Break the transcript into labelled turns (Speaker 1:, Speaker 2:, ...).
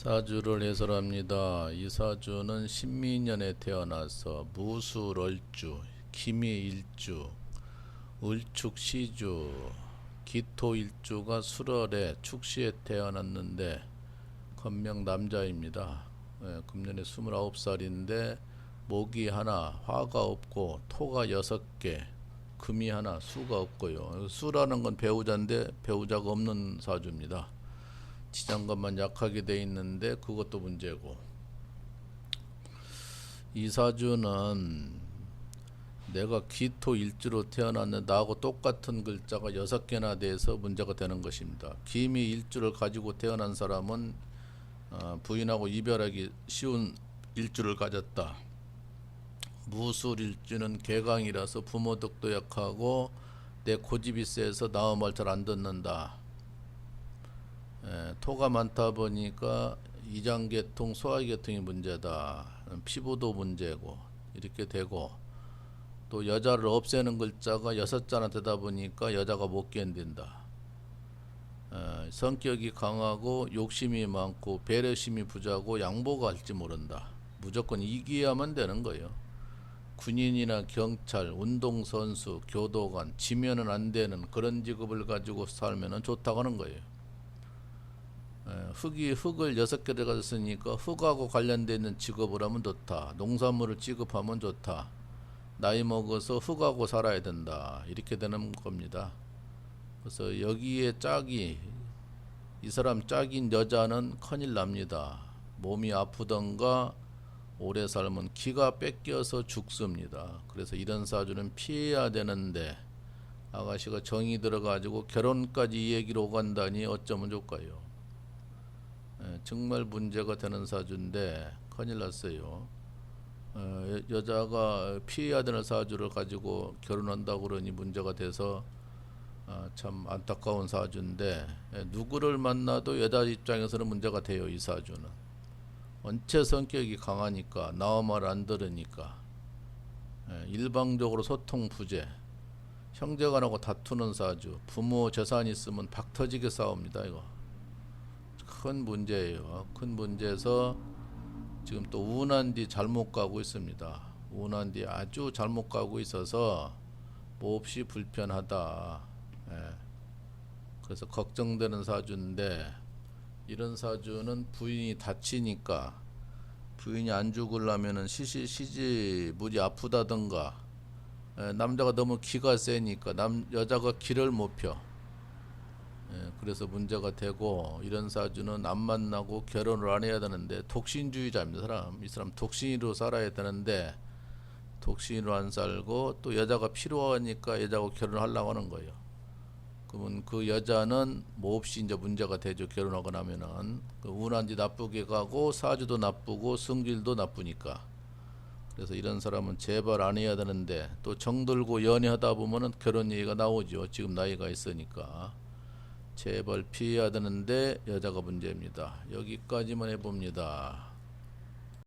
Speaker 1: 사주를 해설합니다. 이 사주는 신민년에 태어나서 무술월주, 기미일주, 을축시주, 기토일주가 술월에 축시에 태어났는데 건명 남자입니다. 예, 금년에 29살인데 목이 하나, 화가 없고 토가 여섯 개, 금이 하나, 수가 없고요. 수라는 건 배우자인데 배우자가 없는 사주입니다. 지장간만 약하게 돼 있는데 그것도 문제고 이 사주는 내가 기토 일주로 태어났는데 나하고 똑같은 글자가 여섯 개나 돼서 문제가 되는 것입니다. 기미 일주를 가지고 태어난 사람은 어, 부인하고 이별하기 쉬운 일주를 가졌다. 무술 일주는 개강이라서 부모 덕도 약하고 내 고집이 세서 나의 말잘 안 듣는다. 예, 토가 많다 보니까 이장계통, 소화계통이 문제다. 피부도 문제고 이렇게 되고 또 여자를 없애는 글자가 여섯 자나 되다 보니까 여자가 못 견딘다. 예, 성격이 강하고 욕심이 많고 배려심이 부자고 양보가 할지 모른다. 무조건 이기야만 되는 거예요. 군인이나 경찰, 운동선수, 교도관, 지면은 안 되는 그런 직업을 가지고 살면은 좋다고 하는 거예요. 예, 흙이 흙을 여섯 개를 가졌으니까 흙하고 관련되어 있는 직업을 하면 좋다. 농산물을 취급하면 좋다. 나이 먹어서 흙하고 살아야 된다. 이렇게 되는 겁니다. 그래서 여기에 짝이 이 사람 짝인 여자는 큰일 납니다. 몸이 아프던가 오래 살면 기가 뺏겨서 죽습니다. 그래서 이런 사주는 피해야 되는데 아가씨가 정이 들어가지고 결혼까지 이 얘기로 오간다니 어쩌면 좋까요? 예, 정말 문제가 되는 사주인데 큰일 났어요. 어, 여- 여자가 피해야 되는 사주를 가지고 결혼한다고 그러니 문제가 돼서 아, 참 안타까운 사주인데 예, 누구를 만나도 여자 입장에서는 문제가 돼요 이 사주는. 원체 성격이 강하니까 나와 말 안 들으니까. 예, 일방적으로 소통 부재 형제간하고 다투는 사주 부모 재산 있으면 박 터지게 싸웁니다 이거 큰 문제예요. 큰 문제에서 지금 또 운한 뒤 잘못 가고 있습니다. 운한 뒤 아주 잘못 가고 있어서 몹시 불편하다. 예. 그래서 걱정되는 사주인데 이런 사주는 부인이 다치니까 부인이 안 죽으려면은 시시 시지 무지 아프다던가 예, 남자가 너무 기가 세니까 남 여자가 기를 못 펴. 예, 그래서 문제가 되고 이런 사주는 안 만나고 결혼을 안 해야 되는데 독신주의자입니다. 사람 이 사람 독신으로 살아야 되는데 독신으로 안 살고 또 여자가 필요하니까 여자하고 결혼하려고 하는 거예요. 그러면 그 여자는 몹시 이제 문제가 되죠. 결혼하고 나면은 그 운한지 나쁘게 가고 사주도 나쁘고 성질도 나쁘니까. 그래서 이런 사람은 제발 안 해야 되는데 또 정들고 연애하다 보면은 결혼 얘기가 나오죠. 지금 나이가 있으니까. 제발 피해야 되는데 여자가 문제입니다. 여기까지만 해봅니다.